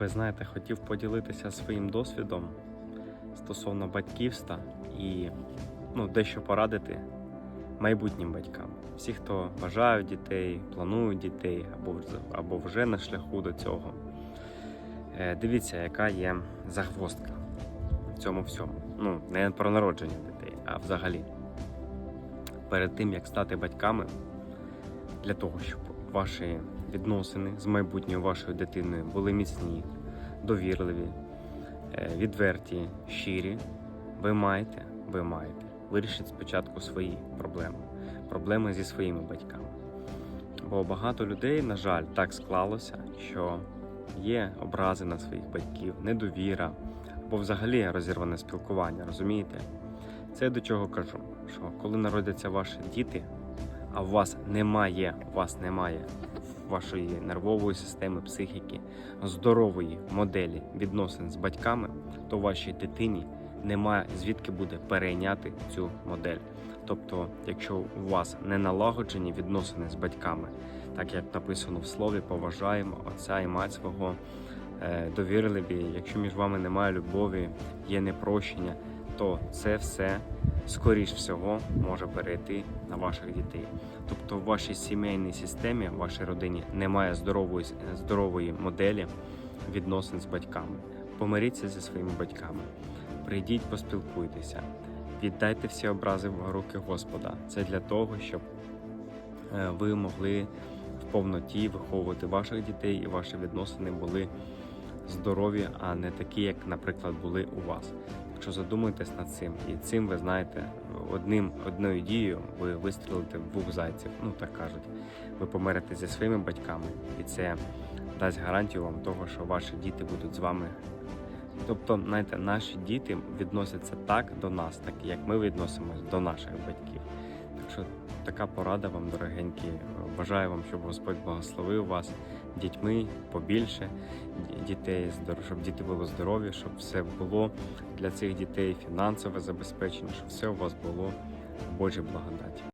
Ви знаєте, хотів поділитися своїм досвідом стосовно батьківства і ну, дещо порадити майбутнім батькам. Всі, хто бажають дітей, планують дітей або, або вже на шляху до цього. Е, Дивіться, яка є загвоздка в цьому всьому. Ну, не про народження дітей, а взагалі. Перед тим, як стати батьками, для того, щоб ваші відносини з майбутньою вашою дитиною були міцні, довірливі, е, відверті, щирі, ви маєте, ви маєте вирішити спочатку свої проблеми, проблеми зі своїми батьками. Бо багато людей, на жаль, так склалося, що є образи на своїх батьків, недовіра або взагалі розірване спілкування, розумієте? Це до чого кажу, що коли народяться ваші діти, а у вас немає, у вас немає вашої нервової системи, психіки, здорової моделі відносин з батьками, то вашій дитині немає звідки буде перейняти цю модель. Тобто, якщо у вас не налагоджені відносини з батьками, так як написано в слові, поважаємо отця і мать свого е, довірливі, якщо між вами немає любові, є непрощення, то це все скоріш всього може перейти на ваших дітей. Тобто в вашій сімейній системі, в вашій родині немає здорової, здорової моделі відносин з батьками. Помиріться зі своїми батьками, прийдіть, поспілкуйтеся, віддайте всі образи в руки Господа. Це для того, щоб е, ви могли в повноті виховувати ваших дітей і ваші відносини були здорові, а не такі, як, наприклад, були у вас. Якщо задумаєтесь над цим, і цим ви знаєте, одним одною дією ви вистрілите в двох зайців, ну так кажуть. Ви помирите зі своїми батьками, і це дасть гарантію вам того, що ваші діти будуть з вами. Тобто, знаєте, наші діти відносяться так до нас, так як ми відносимось до наших батьків. Так що така порада вам, дорогенькі. Бажаю вам, щоб Господь благословив вас дітьми побільше дітей, щоб діти були здорові, щоб все було для цих дітей фінансове забезпечення, щоб все у вас було в Божій благодаті.